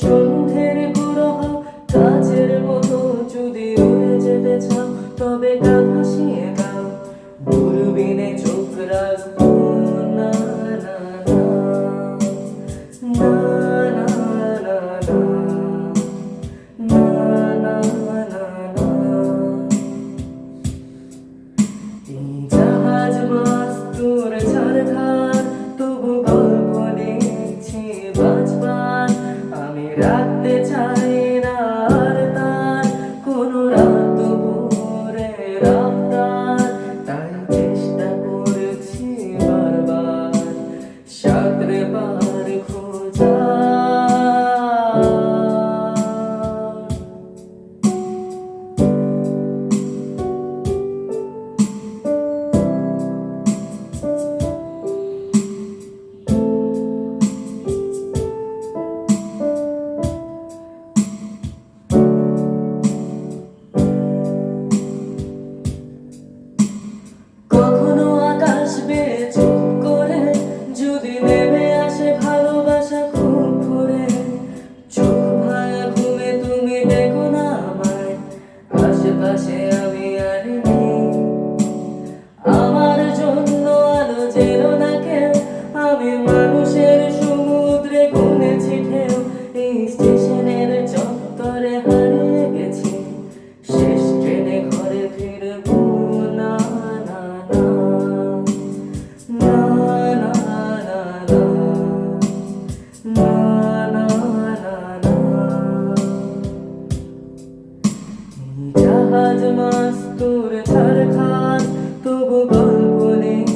yo got this. পাশে আমি আর আজ মাস তোর তার খান তবু গল্প নেই।